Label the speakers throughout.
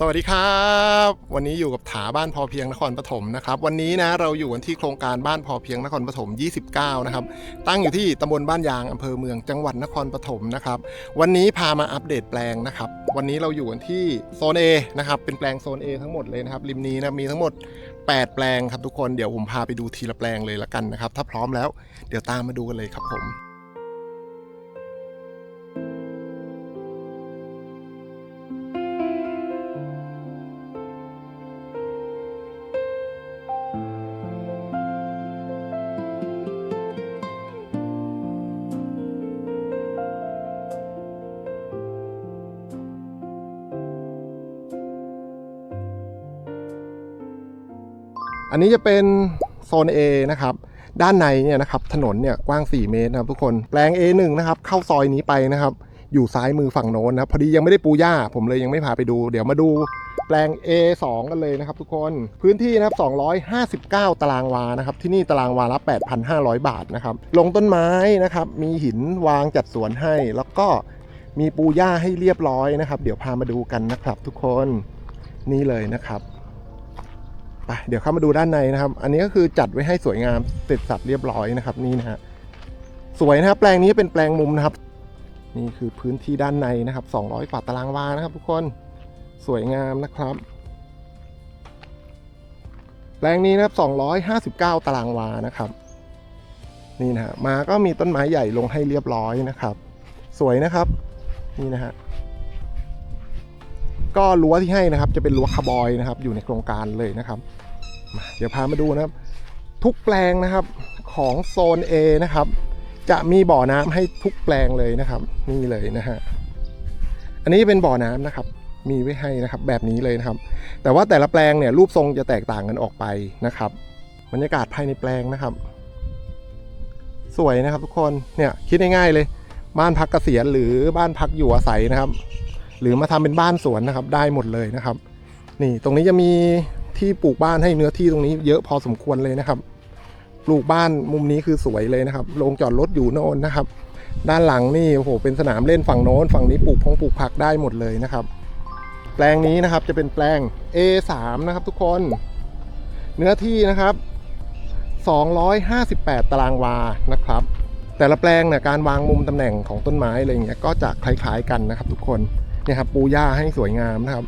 Speaker 1: สวัสดีครับ วันนี้อยู่กับถาบ้านพอเพียงนครปฐมนะครับ วันนี้นะเราอยู่กันที่โครงการบ้านพอเพียงนครปฐม 29 นะครับ ตั้งอยู่ที่ตำบลบ้านยางอำเภอเมืองจังหวัดนครปฐมนะครับ วันนี้พามาอัปเดตแปลงนะครับ วันนี้เราอยู่กันที่โซน A นะครับ เป็นแปลงโซน A ทั้งหมดเลยนะครับ ริมนี้นะมีทั้งหมด 8 แปลงครับทุกคน เดี๋ยวผมพาไปดูทีละแปลงเลยละกันนะครับ ถ้าพร้อมแล้ว เดี๋ยวตามมาดูกันเลยครับผม นนี้จะเป็นโซน A นะครับ ด้านในเนี่ยนะครับถนนเนี่ยกว้าง 4 เมตรนะครับทุกคน แปลง A1 นะครับ เข้าซอยนี้ไปนะครับ อยู่ซ้ายมือฝั่งโน้นนะพอดียังไม่ได้ปูหญ้า ผมเลยยังไม่พาไปดู เดี๋ยวมาดูแปลง A2 กันเลยนะครับทุกคน พื้นที่นะครับ 259 ตารางวา นะครับ ที่นี่ตารางวาละ 8,500 บาทนะครับ ลงต้นไม้นะครับ มีหินวางจัดสวนให้ แล้วก็มีปูหญ้าให้เรียบร้อยนะครับ เดี๋ยวพามาดูกันนะครับทุกคน นี่เลยนะครับ ไปเดี๋ยวเข้ามาดูด้านในนะครับ อันนี้ก็คือจัดไว้ให้สวยงามเสร็จสับเรียบร้อยนะครับนี่นะฮะสวยนะครับแปลงนี้เป็นแปลงมุมนะครับ นี่คือพื้นที่ด้านในนะครับ 200กว่าตารางวานะครับ ทุกคนสวยงามนะครับ แปลงนี้นะครับ 259 ตารางวานะครับนี่นะฮะมาก็มีต้นไม้ใหญ่ลงให้เรียบร้อยนะครับ สวยนะครับ นี่นะฮะ ก็รั้วที่ให้นะครับ จะเป็นรั้วคาร์บอยนะครับ อยู่ในโครงการเลยนะครับเดี๋ยวพามาดูนะครับ ทุกแปลงนะครับของโซน A นะครับ จะมีบ่อน้ำให้ทุกแปลงเลยนะครับ นี่เลยนะฮะอันนี้เป็นบ่อน้ำนะครับ มีไว้ให้นะครับ แบบนี้เลยนะครับ แต่ว่าแต่ละแปลงเนี่ยรูปทรงจะแตกต่างกันออกไปนะครับบรรยากาศภายในแปลงนะครับ สวยนะครับทุกคนเนี่ยคิดง่ายๆเลย บ้านพักเกษียณหรือบ้านพักอยู่อาศัยนะครับ หรือมาทำเป็นบ้านสวนนะครับ ได้หมดเลยนะครับ นี่ตรงนี้จะมีที่ปลูกบ้านให้เนื้อที่ตรงนี้เยอะพอสมควรเลยนะครับ ปลูกบ้านมุมนี้คือสวยเลยนะครับโรงจอดรถอยู่โน่นนะครับ ด้านหลังนี่โอ้โหเป็นสนามเล่นฝั่งโน้น ฝั่งนี้ปลูกพงปลูกผักได้หมดเลยนะครับ แปลงนี้นะครับจะเป็นแปลง A3 นะครับ ทุกคน เนื้อที่นะครับ 258 ตารางวานะครับแต่ละแปลงเนี่ยการวางมุมตำแหน่งของต้นไม้อะไรอย่างเงี้ยก็จะคล้ายๆกันนะครับทุกคน เนี่ยครับปูหญ้าให้สวยงามนะครับ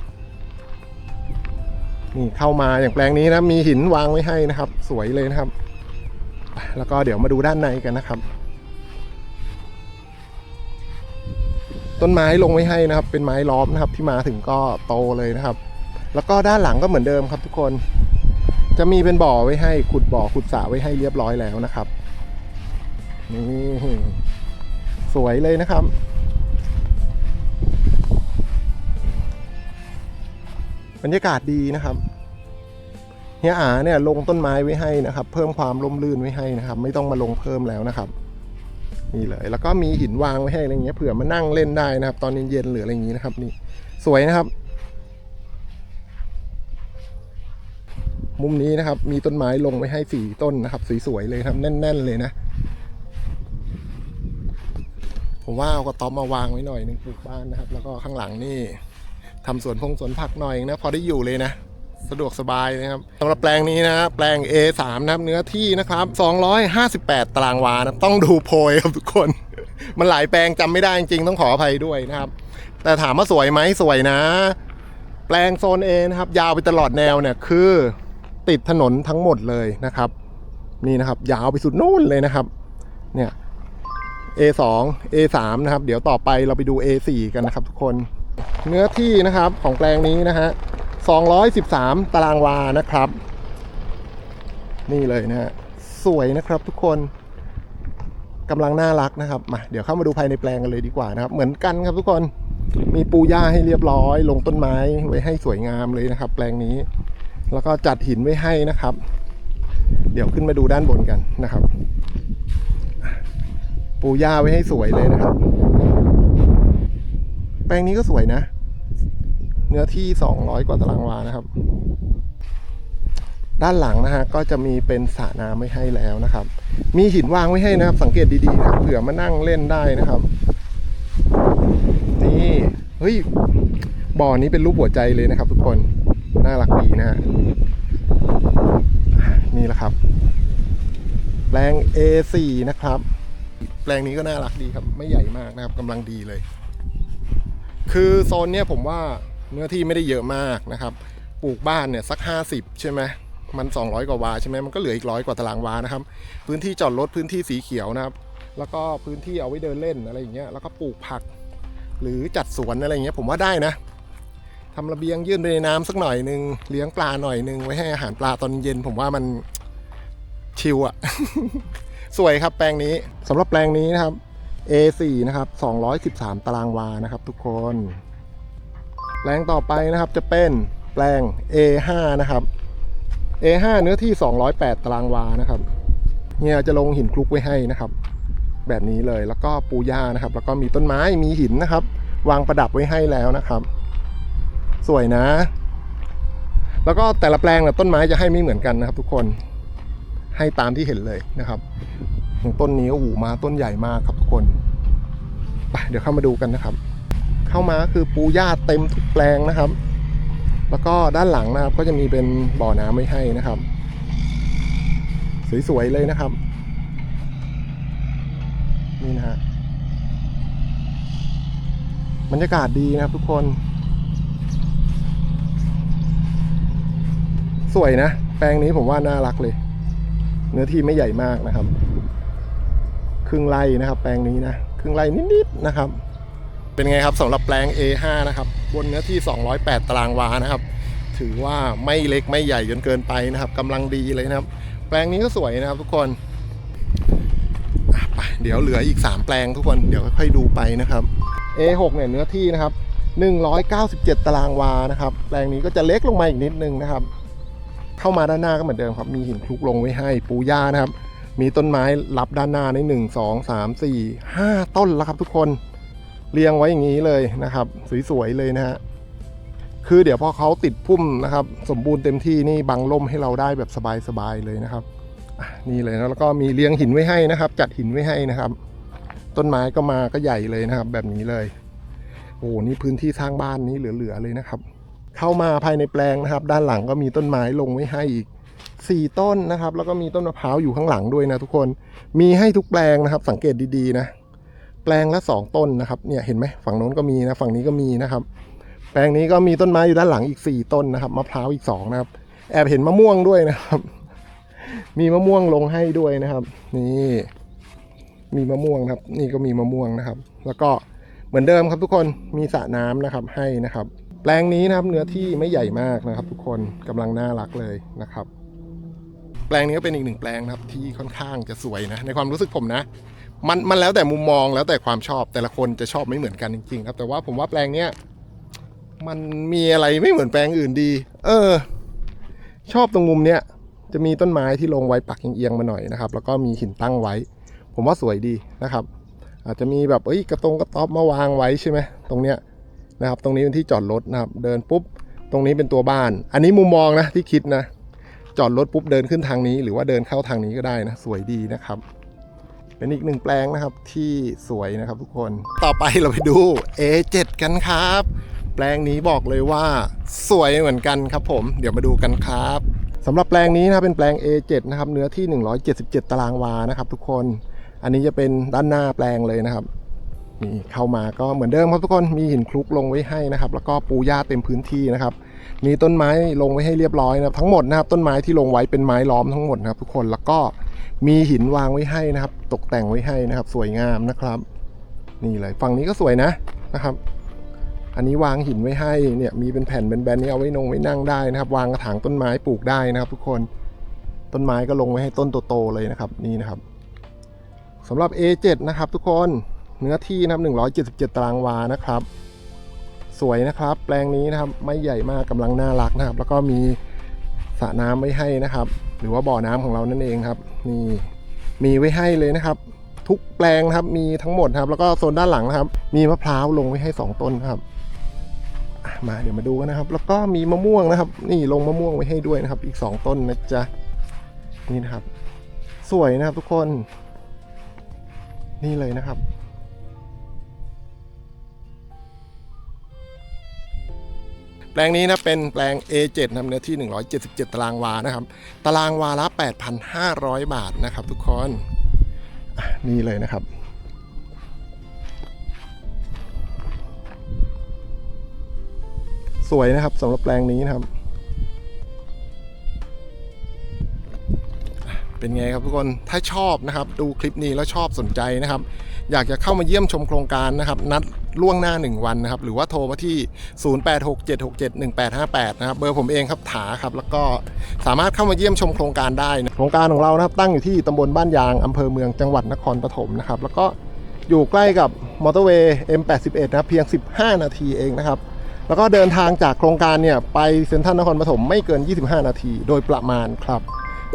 Speaker 1: นี่เข้ามาอย่างแปลงนี้นะมีหินวางไว้ให้นะครับ สวยเลยนะครับ แล้วก็เดี๋ยวมาดูด้านในกันนะครับ ต้นไม้ลงไว้ให้นะครับ เป็นไม้ล้อมนะครับ ที่มาถึงก็โตเลยนะครับ แล้วก็ด้านหลังก็เหมือนเดิมครับ ทุกคน จะมีเป็นบ่อไว้ให้ ขุดบ่อขุดสระไว้ให้เรียบร้อยแล้วนะครับนี่สวยเลยนะครับ บรรยากาศดีนะครับเฮียอาเนี่ยลงต้นไม้ไว้ให้นะครับ เพิ่มความร่มรื่นไว้ให้นะครับ ไม่ต้องมาลงเพิ่มแล้วนะครับนี่เลย แล้วก็มีหินวางไว้ให้อะไรเงี้ยเผื่อมานั่งเล่นได้นะครับ ตอนเย็นๆหรืออะไรอย่างนี้นะครับ นี่สวยนะครับ มุมนี้นะครับ มีต้นไม้ลงไว้ให้สี่ต้นนะครับสวยๆเลยครับ แน่น ๆ เลยนะ ผมว่าเอากระต๊อบมาวางไว้หน่อยนึงปลูกบ้านนะครับ แล้วก็ข้างหลังนี่ ทำสวนพงสวนผักหน่อยนะพอได้อยู่เลยนะ สะดวกสบายนะครับสำหรับแปลงนี้นะแปลง A3 นะครับเนื้อที่นะครับ 258 ตารางวานะต้องดูโพยครับทุกคน มันหลายแปลงจำไม่ได้จริงๆต้องขออภัยด้วยนะครับ แต่ถามว่าสวยไหมสวยนะ แปลงโซน A นะครับ ยาวไปตลอดแนวเนี่ยคือ ติดถนนทั้งหมดเลยนะครับ นี่นะครับ ยาวไปสุดนู่นเลยนะครับ เนี่ย A2 A3 นะครับ เดี๋ยวต่อไปเราไปดู A4 กันนะครับทุกคน เนื้อที่นะครับของแปลงนี้นะฮะ213 ตารางวานะครับ นี่เลยนะฮะสวยนะครับทุกคนกำลังน่ารักนะครับมาเดี๋ยวเข้ามาดูภายในแปลงกันเลยดีกว่านะครับ เหมือนกันครับทุกคนมีปูหญ้าให้เรียบร้อย ลงต้นไม้ไว้ให้สวยงามเลยนะครับ แปลงนี้ แล้วก็จัดหินไว้ให้นะครับ เดี๋ยวขึ้นมาดูด้านบนกันนะครับ ปูหญ้าไว้ให้สวยเลยนะครับ ปลงนี้ก็สวยนะ เนื้อที่ 200 กว่าตารางวานะครับ ด้านหลังนะฮะก็จะมีเป็นสระน้ำไว้ให้แล้วนะครับ มีหินวางไว้ให้นะครับ สังเกตดีๆนะเผื่อมานั่งเล่นได้นะครับ นี่เฮ้ยบบ่อนี้เป็นรูปหัวใจเลยนะครับ ทุกคนน่ารักดีนะฮะนี่แหละครับแปลง A4 นะครับ แปลงนี้ก็น่ารักดีครับ ไม่ใหญ่มากนะครับกำลังดีเลย คือโซนเนี้ยผมว่าเนื้อที่ไม่ได้เยอะมากนะครับ ปลูกบ้านเนี่ยสัก 50 ใช่ไหมมัน 200 กว่าวาใช่ไหมมันก็เหลืออีกร้อยกว่าตารางวานะครับ พื้นที่จอดรถพื้นที่สีเขียวนะครับ แล้วก็พื้นที่เอาไว้เดินเล่นอะไรอย่างเงี้ยแล้วก็ปลูกผัก หรือจัดสวนอะไรอย่างเงี้ยผมว่าได้นะทำระเบียงยื่นไปในน้ำสักหน่อยหนึ่งเลี้ยงปลาหน่อยหนึ่งไว้ให้อาหารปลาตอนเย็น ผมว่ามันชิลอะสวยครับแปลงนี้สำหรับแปลงนี้นะครับ A4 นะครับ 213 ตารางวานะครับทุกคน แปลงต่อไปนะครับจะเป็นแปลง A5 นะครับ A5 เนื้อที่ 208 ตารางวานะครับเนี่ยจะลงหินคลุกไว้ให้นะครับ แบบนี้เลยแล้วก็ปูหญ้านะครับ แล้วก็มีต้นไม้มีหินนะครับ วางประดับไว้ให้แล้วนะครับ สวยนะ แล้วก็แต่ละแปลงนะต้นไม้จะให้ไม่เหมือนกันนะครับ ทุกคนให้ตามที่เห็นเลยนะครับ อย่างต้นนี้โอ้โหมาต้นใหญ่มากครับทุกคนไปเดี๋ยวเข้ามาดูกันนะครับ เข้ามาคือปูหญ้าเต็มทุกแปลงนะครับ แล้วก็ด้านหลังนะครับ ก็จะมีเป็นบ่อน้ำไว้ให้นะครับ สวยๆเลยนะครับ นี่นะฮะบรรยากาศดีนะครับทุกคน สวยนะ แปลงนี้ผมว่าน่ารักเลย เนื้อที่ไม่ใหญ่มากนะครับ ครึ่งไร่นะครับ แปลงนี้นะครึ่งไร่นิดๆนะครับ เป็นไงครับสำหรับแปลง A5 นะครับบนเนื้อที่ 208 ตารางวานะครับ ถือว่าไม่เล็กไม่ใหญ่จนเกินไปนะครับกำลังดีเลยนะครับ แปลงนี้ก็สวยนะครับทุกคนไปเดี๋ยวเหลืออีก 3 แปลงทุกคนเดี๋ยวค่อยๆดูไปนะครับ A6 เนี่ยเนื้อที่นะครับ197 ตารางวานะครับ แปลงนี้ก็จะเล็กลงมาอีกนิดนึงนะครับ เข้ามาด้านหน้าก็เหมือนเดิมครับ มีหินคลุกลงไว้ให้ปูหญ้านะครับ มีต้นไม้รับด้านหน้าในหนึ่งสองสามสี่ห้าต้นแล้วครับทุกคนเรียงไว้อย่างนี้เลยนะครับ สวยๆเลยนะฮะคือเดี๋ยวพอเขาติดพุ่มนะครับ สมบูรณ์เต็มที่นี่บังล่มให้เราได้แบบสบายๆเลยนะครับนี่เลยนะแล้วก็มีเรียงหินไว้ให้นะครับ จัดหินไว้ให้นะครับ ต้นไม้ก็มาก็ใหญ่เลยนะครับ แบบนี้เลยโอ้โหนี่พื้นที่สร้างบ้านนี้เหลือๆเลยนะครับ เข้ามาภายในแปลงนะครับ ด้านหลังก็มีต้นไม้ลงไว้ให้อีก สี่ต้นนะครับ แล้วก็มีต้นมะพร้าวอยู่ข้างหลังด้วยนะทุกคนมีให้ทุกแปลงนะครับ สังเกตดีๆนะแปลงละสองต้นนะครับเนี่ยเห็นไหมฝั่งโน้นก็มีนะฝั่งนี้ก็มีนะครับ แปลงนี้ก็มีต้นไม้อยู่ด้านหลังอีกสี่ต้นนะครับมะพร้าวอีกสองนะครับแอบเห็นมะม่วงด้วยนะครับ มีมะม่วงลงให้ด้วยนะครับ นี่ มีมะม่วงครับ นี่ก็มีมะม่วงนะครับ แล้วก็เหมือนเดิมครับทุกคนมีสระน้ำนะครับให้นะครับ แปลงนี้นะครับเนื้อที่ไม่ใหญ่มากนะครับ ทุกคนกำลังน่ารักเลยนะครับ แปลงนี้ก็เป็นอีกหนึ่งแปลงนะครับที่ค่อนข้างจะสวยนะในความรู้สึกผมนะ มันมันแล้วแต่มุมมองแล้วแต่ความชอบแต่ละคนจะชอบไม่เหมือนกันจริงๆครับแต่ว่าผมว่าแปลงเนี้ยมันมีอะไรไม่เหมือนแปลงอื่นดี เออ ชอบตรงมุมเนี้ยจะมีต้นไม้ที่ลงไว้ปักเอียงๆมาหน่อยนะครับ แล้วก็มีหินตั้งไว้ ผมว่าสวยดีนะครับ อาจจะมีแบบเอ้ยกระตรงกระต๊อบมาวางไว้ใช่ไหมตรงเนี้ยนะครับ ตรงนี้เป็นที่จอดรถนะครับ เดินปุ๊บ ตรงนี้เป็นตัวบ้าน อันนี้มุมมองนะที่คิดนะ จอดรถปุ๊บเดินขึ้นทางนี้ หรือว่าเดินเข้าทางนี้ก็ได้นะ สวยดีนะครับ เป็นอีกหนึ่งแปลงนะครับที่สวยนะครับทุกคนต่อไปเราไปดู A7 กันครับ แปลงนี้บอกเลยว่าสวยเหมือนกันครับผม เดี๋ยวมาดูกันครับสำหรับแปลงนี้นะเป็นแปลง A7 นะครับเนื้อที่ 177 ตารางวานะครับ ทุกคน อันนี้จะเป็นด้านหน้าแปลงเลยนะครับนี่เข้ามาก็เหมือนเดิมครับทุกคนมีหินคลุกลงไว้ให้นะครับ แล้วก็ปูหญ้าเต็มพื้นที่นะครับ มีต้นไม้ลงไว้ให้เรียบร้อยนะครับทั้งหมดนะครับต้นไม้ที่ลงไว้เป็นไม้ล้อมทั้งหมดนะครับ ทุกคนแล้วก็มีหินวางไว้ให้นะครับ ตกแต่งไว้ให้นะครับ สวยงามนะครับ นี่เลยฝั่งนี้ก็สวยนะนะครับ อันนี้วางหินไว้ให้เนี่ยมีเป็นแผ่นแบนๆนี่เอาไว้นงไว้นั่งได้นะครับ วางกระถางต้นไม้ปลูกได้นะครับ ทุกคนต้นไม้ก็ลงไว้ให้ต้นโตๆเลยนะครับ นี่นะครับสำหรับ A7 นะครับ ทุกคนเนื้อที่นะครับ177 ตารางวานะครับ สวยนะครับ แปลงนี้นะครับไม่ใหญ่มากกำลังน่ารักนะครับ แล้วก็มีสระน้ำไว้ให้นะครับ หรือว่าบ่อน้ำของเรานั่นเองครับนี่มีไว้ให้เลยนะครับ ทุกแปลงครับมีทั้งหมดครับ แล้วก็โซนด้านหลังนะครับ มีมะพร้าวลงไว้ให้สองต้นครับมาเดี๋ยวมาดูกันนะครับ แล้วก็มีมะม่วงนะครับ นี่ลงมะม่วงไว้ให้ด้วยนะครับ อีกสองต้นนะจ๊ะนี่นะครับ สวยนะครับทุกคน นี่เลยนะครับ แปลงนี้นะเป็นแปลง A7 นะครับเนื้อที่ 177 ตารางวานะครับ ตารางวาละ 8,500 บาทนะครับ ทุกคนนี่เลยนะครับ สวยนะครับสำหรับแปลงนี้นะครับ เป็นไงครับทุกคนถ้าชอบนะครับ ดูคลิปนี้แล้วชอบสนใจนะครับ อยากจะเข้ามาเยี่ยมชมโครงการนะครับ นัดล่วงหน้า 1 วันนะครับ หรือว่าโทรมาที่ 0867671858 นะครับ เบอร์ผมเองครับถาครับ แล้วก็สามารถเข้ามาเยี่ยมชมโครงการได้นะโครงการของเรานะครับ ตั้งอยู่ที่ตำบลบ้านยางอำเภอเมืองจังหวัดนครปฐมนะครับ แล้วก็อยู่ใกล้กับมอเตอร์เวย์ M81 นะครับเพียง 15 นาทีเองนะครับแล้วก็เดินทางจากโครงการเนี่ยไปเซ็นทรัลนครปฐมไม่เกิน 25 นาที โดยประมาณครับ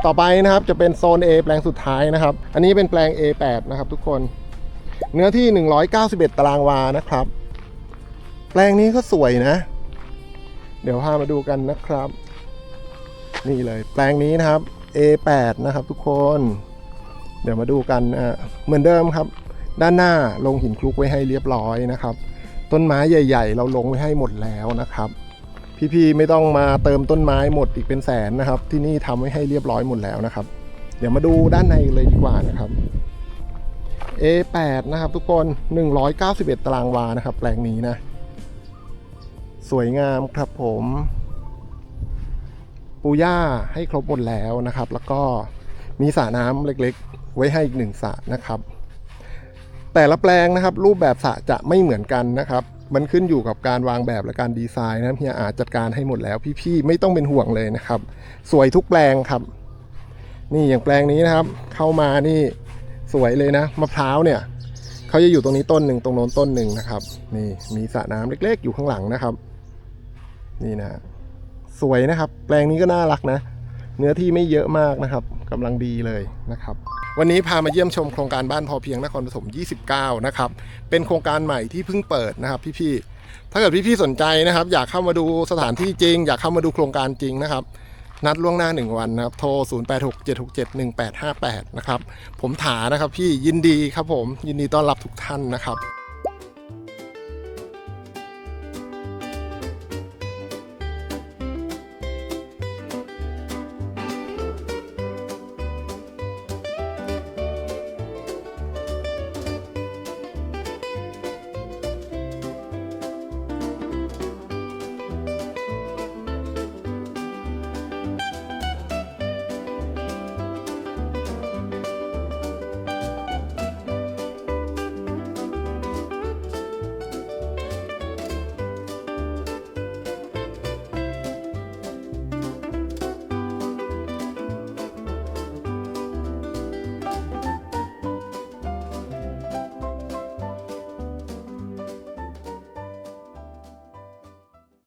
Speaker 1: ต่อไปนะครับจะเป็นโซน A แปลงสุดท้ายนะครับ อันนี้เป็นแปลง A8 นะครับทุกคน เนื้อที่ 191 ตารางวานะครับ แปลงนี้ก็สวยนะ เดี๋ยวพามาดูกันนะครับ นี่เลยแปลงนี้นะครับ A8 นะครับทุกคน เดี๋ยวมาดูกันอะเหมือนเดิมครับ ด้านหน้าลงหินคลุกไว้ให้เรียบร้อยนะครับ ต้นไม้ใหญ่ ๆ เราลงไว้ให้หมดแล้วนะครับ พี่ๆไม่ต้องมาเติมต้นไม้หมดอีกเป็นแสนนะครับ ที่นี่ทำไว้ให้เรียบร้อยหมดแล้วนะครับ เดี๋ยวมาดูด้านในเลยดีกว่านะครับ A8 นะครับ ทุกคน 191 ตารางวานะครับ แปลงนี้นะ สวยงามครับผม ปูย่าให้ครบหมดแล้วนะครับ แล้วก็มีสระน้ำเล็กๆ ไว้ให้อีกหนึ่งสระนะครับ แต่ละแปลงนะครับ รูปแบบสระจะไม่เหมือนกันนะครับ มันขึ้นอยู่กับการวางแบบและการดีไซน์นะเฮียอาจจัดการให้หมดแล้ว พี่ๆไม่ต้องเป็นห่วงเลยนะครับ สวยทุกแปลงครับ นี่อย่างแปลงนี้นะครับ เข้ามานี่สวยเลยนะมะพร้าวเนี่ยเขาจะอยู่ตรงนี้ต้นหนึ่งตรงโน้นต้นหนึ่งนะครับ นี่มีสระน้ำเล็ก ๆ อยู่ข้างหลังนะครับ นี่นะสวยนะครับ แปลงนี้ก็น่ารักนะ เนื้อที่ไม่เยอะมากนะครับกำลังดีเลยนะครับ วันนี้พามาเยี่ยมชมโครงการบ้านพอเพียงนครปฐม 29 นะครับ เป็นโครงการใหม่ที่เพิ่งเปิดนะครับพี่ๆ ถ้าเกิดพี่ๆ สนใจนะครับ อยากเข้ามาดูสถานที่จริง อยากเข้ามาดูโครงการจริงนะครับ นัดล่วงหน้า 1 วันนะครับ โทร 0867671858 นะครับ ผมถานะครับพี่ยินดีครับผมยินดีต้อนรับทุกท่านนะครับ